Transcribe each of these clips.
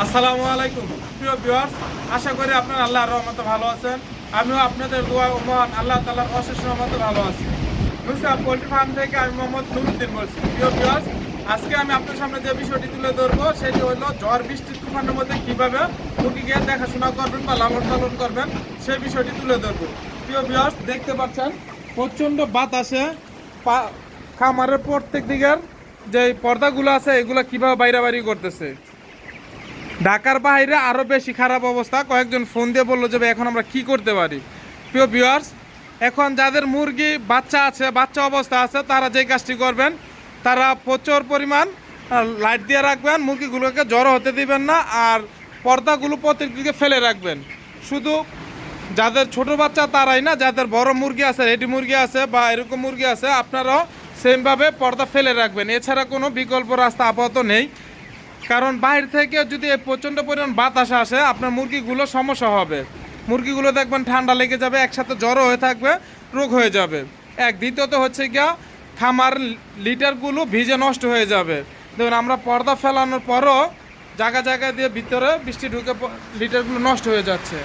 আসসালামু আলাইকুম। প্রিয় ভিউয়ার্স, আশা করি আপনারা আল্লাহর রহমতে ভালো আছেন। আমিও আপনাদের দোয়া ও মহান আল্লাহ তাআলার অশেষ রহমতে ভালো আছি। মুসা পোলট্রি ফার্ম থেকে আমি মোহাম্মদ নুরুদ্দিন বলছি। প্রিয় ভিউয়ার্স, আজকে আমি আপনার সামনে যে বিষয়টি তুলে ধরবো, সেটি হলো ঝড় বৃষ্টির তুফানের মধ্যে কীভাবে মুরগিকে দেখাশোনা করবেন বা লালন পালন করবেন সেই বিষয়টি তুলে ধরবো। প্রিয় ভিউয়ার্স, দেখতে পাচ্ছেন, প্রচণ্ড বাতাসে খামারের প্রত্যেক দিকের যে পর্দাগুলো আছে, এগুলো কীভাবে বাইরে বাইরে করতেছে? ঢাকার বাইরে আরও বেশি খারাপ অবস্থা। কয়েকজন ফোন দিয়ে বলল যে এখন আমরা কি করতে পারি? প্রিয় ভিউয়ার্স এখন যাদের মুরগি, বাচ্চা আছে, বাচ্চা অবস্থা আছে, তারা যে কাজটি করবেন, তারা প্রচুর পরিমাণ লাইট দিয়ে রাখবেন, মুরগিগুলোকে জড়ো হতে দিবেন না, আর পর্দাগুলো প্রত্যেক দিকে ফেলে রাখবেন। শুধু যাদের ছোট বাচ্চা, তারাই না, যাদের বড় মুরগি আছে রেডি মুরগি আছে, বা এরকম মুরগি আছে, আপনারাও সেমভাবে পর্দা ফেলে রাখবেন। এছাড়া কোনো বিকল্প রাস্তা আপাতত নেই। কারণ বাইরে থেকে যদি প্রচণ্ড পরিমাণ বাতাস আসে, আপনার মুরগিগুলো সমস্যা হবে। মুরগিগুলো দেখবেন ঠান্ডা লেগে যাবে, একসাথে জ্বরও হয়ে থাকবে, রোগ হয়ে যাবে। এক দ্বিতীয়ত হচ্ছে গিয়া, খামার লিটারগুলো ভিজে নষ্ট হয়ে যাবে। দেখুন, আমরা পর্দা ফেলানোর পরও জায়গা জায়গা দিয়ে ভিতরে বৃষ্টি ঢুকে লিটারগুলো নষ্ট হয়ে যাচ্ছে।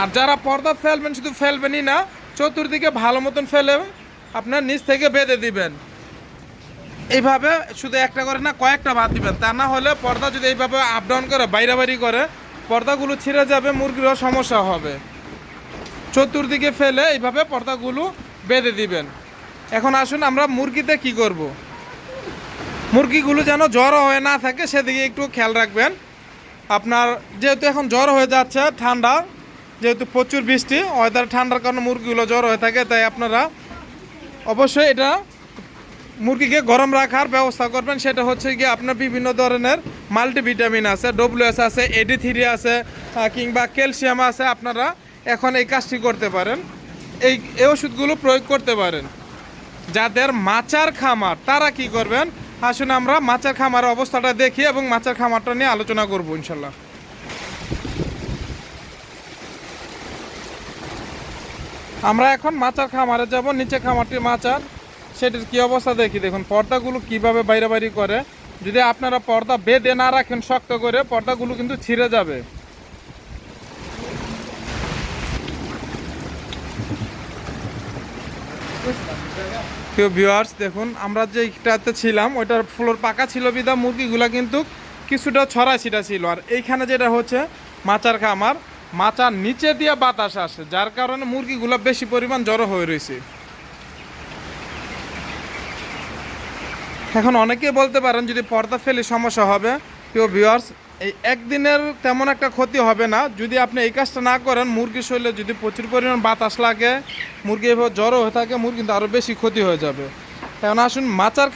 আর যারা পর্দা ফেলবেন, শুধু ফেলবেনই না, চতুর্দিকে ভালো মতন ফেলে আপনার নিচ থেকে বেঁধে দিবেন। এইভাবে শুধু একটা করে না, কয়েকটা বাদ দিবেন। তা না হলে পর্দা যদি এইভাবে আপ ডাউন করে বাইরে বাইরে করে, পর্দাগুলো ছিঁড়ে যাবে, মুরগিরও সমস্যা হবে। চতুর্দিকে ফেলে এইভাবে পর্দাগুলো বেঁধে দিবেন। এখন আসুন আমরা মুরগিতে কি করব। মুরগিগুলো যেন জ্বর হয়ে না থাকে, সেদিকে একটু খেয়াল রাখবেন। আপনার যেহেতু এখন জ্বর হয়ে যাচ্ছে, ঠান্ডা, যেহেতু প্রচুর বৃষ্টি ওয়েদার ঠান্ডার কারণে মুরগিগুলো জ্বর হয়ে থাকে, তাই আপনারা অবশ্যই এটা মুরগিকে গরম রাখার ব্যবস্থা করবেন, সেটা হচ্ছে গিয়ে আপনার বিভিন্ন ধরনের মাল্টিভিটামিন আছে ডব্লিউএস আছে এডি থ্রি আছে কিংবা ক্যালসিয়াম আছে, আপনারা এখন এই কাজটি করতে পারেন। এই এই ওষুধগুলো প্রয়োগ করতে পারেন। যাদের মাচার খামার, তারা কি করবেন? আসুন আমরা মাচার খামারের অবস্থাটা দেখি এবং মাচার খামারটা নিয়ে আলোচনা করব ইনশাল্লাহ। আমরা এখন মাচার খামারে যাব নিচে খামারটি মাচার। সেটির কি অবস্থা দেখি, দেখুন, পর্দাগুলো কীভাবে বাইরে বাইরে করে। যদি আপনারা পর্দা বেঁধে না রাখেন শক্ত করে, পর্দাগুলো কিন্তু ছিঁড়ে যাবে। দেখুন, আমরা যে যেটাতে ছিলাম, ওইটার ফ্লোর পাকা ছিল বিধা, মুরগিগুলা কিন্তু কিছুটা ছড়া ছিটা ছিল। আর এইখানে যেটা হচ্ছে, মাচার খামার, মাচার নিচে দিয়ে বাতাস আসে, যার কারণে মুরগিগুলো বেশি পরিমাণ জড়ো হয়ে রয়েছে। এখন অনেকেই বলতে পারেন যদি পর্দা ফেলে সমস্যা হবে কেউ ভিউয়ার্স এই একদিনের তেমন একটা ক্ষতি হবে না। যদি আপনি এই কাজটা না করেন, মুরগির শরীরে যদি প্রচুর পরিমাণ বাতাস লাগে, মুরগি এভাবে জ্বরও হয়ে থাকে, মুরগি কিন্তু আরও বেশি ক্ষতি হয়ে যাবে। এখন আসুন মাচার